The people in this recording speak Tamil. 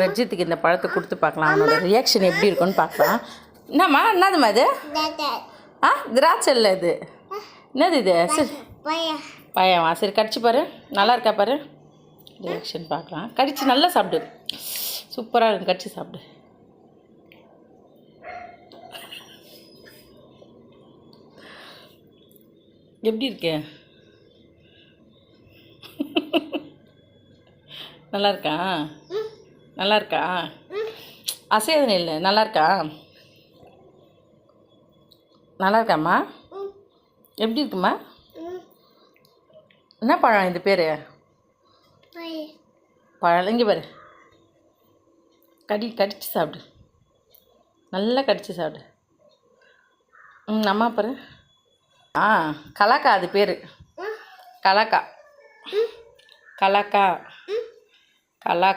ரஜித்துக்கு இந்த பழத்தை கொடுத்து பார்க்கலாம். அவனோட ரியாக்ஷன் எப்படி இருக்குன்னு பார்க்கலாம். என்னம்மா என்னதும்மா இது? ஆ திராட்சை இல்லை இது. என்னது இது? சரி. பையன்வா சரி கடிச்சு பாரு. நல்லா இருக்கா பாரு? ரியாக்ஷன் பார்க்கலாம். கடிச்சு நல்லா சாப்பிடு. சூப்பராக இருக்கும் கடிச்சு சாப்பிடு. எப்படி இருக்கு? நல்லா இருக்கா? நல்லா இருக்கா அசையாதனை இல்லை நல்லா இருக்கா நல்லா இருக்காம்மா? எப்படி இருக்குமா என்ன பழம் இது பேர்? பழம். இங்கே பாரு. கடி கடிச்சு சாப்பிடு. நல்லா கடிச்சு சாப்பிடு. ம் அம்மா பாரு. ஆ கலாக்கா அது பேர். கலாக்கா. கலாக்கா. கலா